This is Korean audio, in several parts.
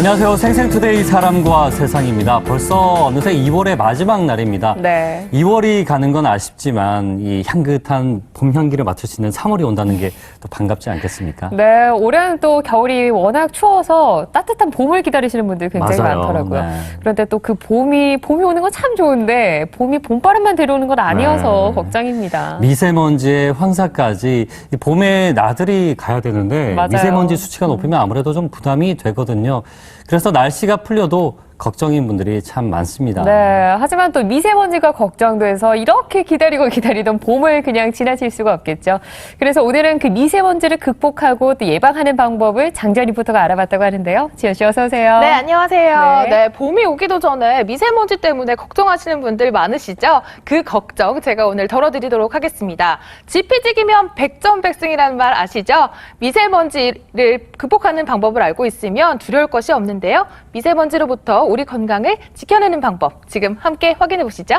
안녕하세요. 생생투데이 사람과 세상입니다. 벌써 어느새 2월의 마지막 날입니다. 네. 2월이 가는 건 아쉽지만 이 향긋한 봄 향기를 맡을 수 있는 3월이 온다는 게 또 반갑지 않겠습니까? 네, 올해는 또 겨울이 워낙 추워서 따뜻한 봄을 기다리시는 분들이 굉장히 맞아요. 많더라고요. 네. 그런데 또 그 봄이, 봄이 오는 건 참 좋은데, 봄이 봄바람만 데려오는 건 아니어서 네. 걱정입니다. 미세먼지의 황사까지 이 봄에 나들이 가야 되는데 맞아요. 미세먼지 수치가 높으면 아무래도 좀 부담이 되거든요. 그래서 날씨가 풀려도 걱정인 분들이 참 많습니다. 네, 하지만 또 미세먼지가 걱정돼서 이렇게 기다리고 기다리던 봄을 그냥 지나칠 수가 없겠죠. 그래서 오늘은 그 미세먼지를 극복하고 또 예방하는 방법을 장전 리포터가 알아봤다고 하는데요. 지현 씨 어서 오세요. 네, 안녕하세요. 네. 네. 봄이 오기도 전에 미세먼지 때문에 걱정하시는 분들 많으시죠? 그 걱정 제가 오늘 덜어드리도록 하겠습니다. 지피지기면 백전백승이라는 말 아시죠? 미세먼지를 극복하는 방법을 알고 있으면 두려울 것이 없는데요. 미세먼지로부터 우리 건강을 지켜내는 방법 지금 함께 확인해 보시죠.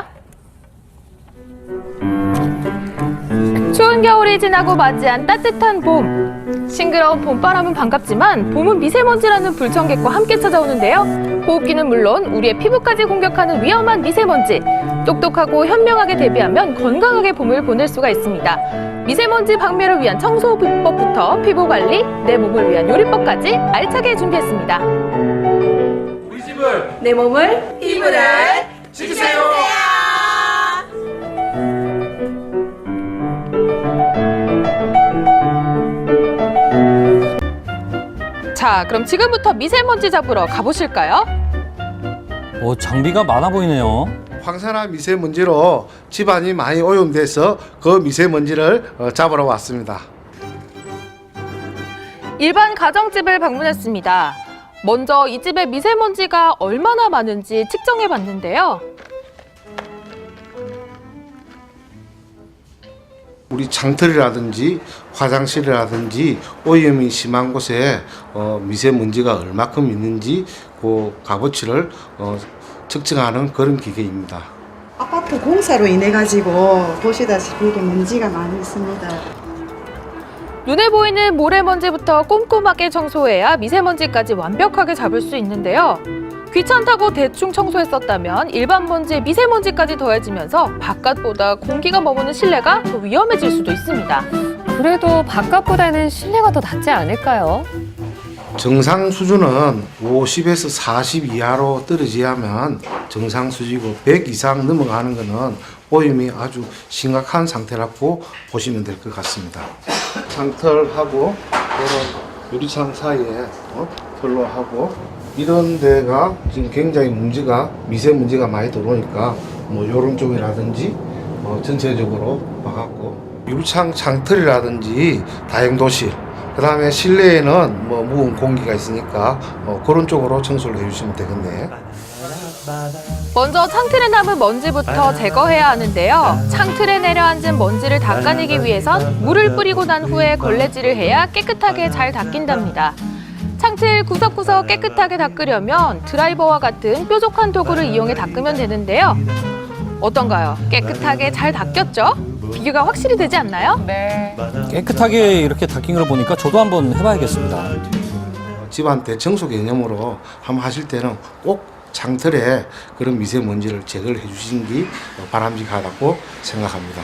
추운 겨울이 지나고 맞이한 따뜻한 봄. 싱그러운 봄바람은 반갑지만 봄은 미세먼지라는 불청객과 함께 찾아오는데요. 호흡기는 물론 우리의 피부까지 공격하는 위험한 미세먼지. 똑똑하고 현명하게 대비하면 건강하게 봄을 보낼 수가 있습니다. 미세먼지 방매를 위한 청소 비법부터 피부 관리, 내 몸을 위한 요리법까지 알차게 준비했습니다. 내 몸을 피부를 지키세요. 자, 그럼 지금부터 미세먼지 잡으러 가보실까요? 오, 장비가 많아 보이네요. 황사나 미세먼지로 집안이 많이 오염돼서 그 미세먼지를 어, 잡으러 왔습니다. 일반 가정집을 방문했습니다. 먼저 이 집에 미세먼지가 얼마나 많은지 측정해 봤는데요. 우리 장터리라든지 화장실이라든지 오염이 심한 곳에 어, 미세먼지가 얼마큼 있는지 그 값어치를 어, 측정하는 그런 기계입니다. 아파트 공사로 인해 가지고 보시다시피 이렇게 먼지가 많이 있습니다. 눈에 보이는 모래먼지부터 꼼꼼하게 청소해야 미세먼지까지 완벽하게 잡을 수 있는데요. 귀찮다고 대충 청소했었다면 일반 먼지에 미세먼지까지 더해지면서 바깥보다 공기가 머무는 실내가 더 위험해질 수도 있습니다. 그래도 바깥보다는 실내가 더 낫지 않을까요? 정상 수준은 50에서 40 이하로 떨어져야만 정상 수준이고 100 이상 넘어가는 것은 오염이 아주 심각한 상태라고 보시면 될 것 같습니다. 창틀하고 이런 유리창 사이에 어? 털로 하고 이런 데가 지금 굉장히 문제가 미세먼지가 많이 들어오니까 뭐 이런 쪽이라든지 어, 전체적으로 막았고 유리창 창틀이라든지 다용도실 그 다음에 실내에는 뭐 무거운 공기가 있으니까 어, 그런 쪽으로 청소를 해주시면 되겠네. 먼저 창틀에 남은 먼지부터 제거해야 하는데요. 창틀에 내려앉은 먼지를 닦아내기 위해선 물을 뿌리고 난 후에 걸레질을 해야 깨끗하게 잘 닦인답니다. 창틀 구석구석 깨끗하게 닦으려면 드라이버와 같은 뾰족한 도구를 이용해 닦으면 되는데요. 어떤가요? 깨끗하게 잘 닦였죠? 비교가 확실히 되지 않나요? 네. 깨끗하게 이렇게 닦인 걸 보니까 저도 한번 해봐야겠습니다. 집안 대청소 개념으로 한번 하실 때는 꼭 창틀에 그런 미세먼지를 제거를 해주시는 게 바람직하다고 생각합니다.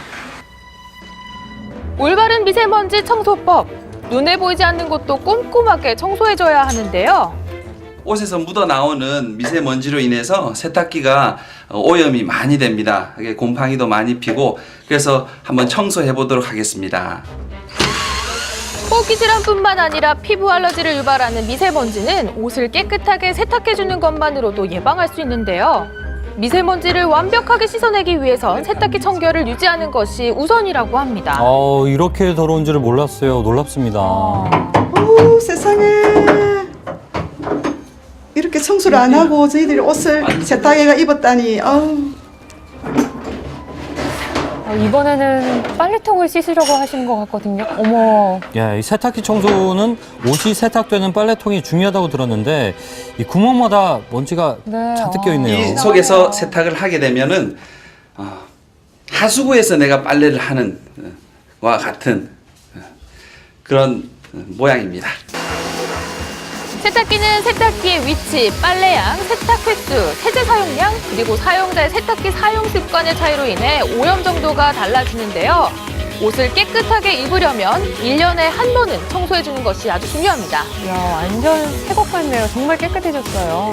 올바른 미세먼지 청소법. 눈에 보이지 않는 곳도 꼼꼼하게 청소해줘야 하는데요. 옷에서 묻어 나오는 미세먼지로 인해서 세탁기가 어, 오염이 많이 됩니다. 이게 곰팡이도 많이 피고 그래서 한번 청소해 보도록 하겠습니다. 호흡기 질환뿐만 아니라 피부 알러지를 유발하는 미세먼지는 옷을 깨끗하게 세탁해주는 것만으로도 예방할 수 있는데요. 미세먼지를 완벽하게 씻어내기 위해선 세탁기 청결을 유지하는 것이 우선이라고 합니다. 어, 이렇게 더러운 줄을 몰랐어요. 놀랍습니다. 오 세상에 이렇게 청소를 안 하고 저희들이 옷을 세탁해가 입었다니 어우 어, 이번에는 빨래통을 씻으려고 하시는 것 같거든요. 어머. 예, 이 세탁기 청소는 옷이 세탁되는 빨래통이 중요하다고 들었는데 이 구멍마다 먼지가 네. 잔뜩 껴 있네요. 이 속에서 세탁을 하게 되면은 어, 하수구에서 내가 빨래를 하는 어, 와 같은 어, 그런 어, 모양입니다. 세탁기는 세탁기의 위치, 빨래양, 세탁 횟수, 세제 사용량, 그리고 사용자의 세탁기 사용 습관의 차이로 인해 오염 정도가 달라지는데요. 옷을 깨끗하게 입으려면 일년에한 번은 청소해주는 것이 아주 중요합니다. 이야, 완전 새것 같네요. 정말 깨끗해졌어요.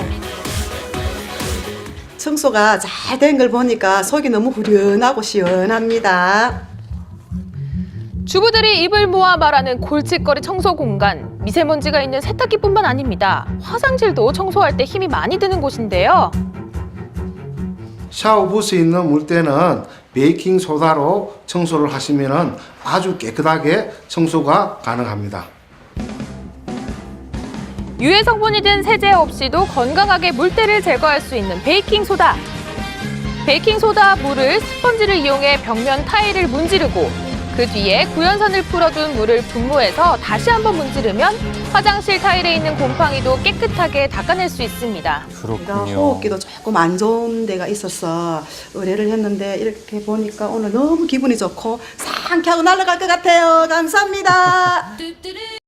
청소가 잘 된 걸 보니까 속이 너무 후련하고 시원합니다. 주부들이 입을 모아 말하는 골칫거리 청소 공간. 미세먼지가 있는 세탁기뿐만 아닙니다. 화장실도 청소할 때 힘이 많이 드는 곳인데요. 샤워 부스에 있는 물때는 베이킹 소다로 청소를 하시면 아주 깨끗하게 청소가 가능합니다. 유해 성분이 든 세제 없이도 건강하게 물때를 제거할 수 있는 베이킹 소다. 베이킹 소다 물을 스펀지를 이용해 벽면 타일을 문지르고 그 뒤에 구연산을 풀어둔 물을 분무해서 다시 한번 문지르면 화장실 타일에 있는 곰팡이도 깨끗하게 닦아낼 수 있습니다. 제가 그렇군요. 호흡기도 조금 안 좋은 데가 있어서 의뢰를 했는데 이렇게 보니까 오늘 너무 기분이 좋고 상쾌하고 날아갈 것 같아요. 감사합니다.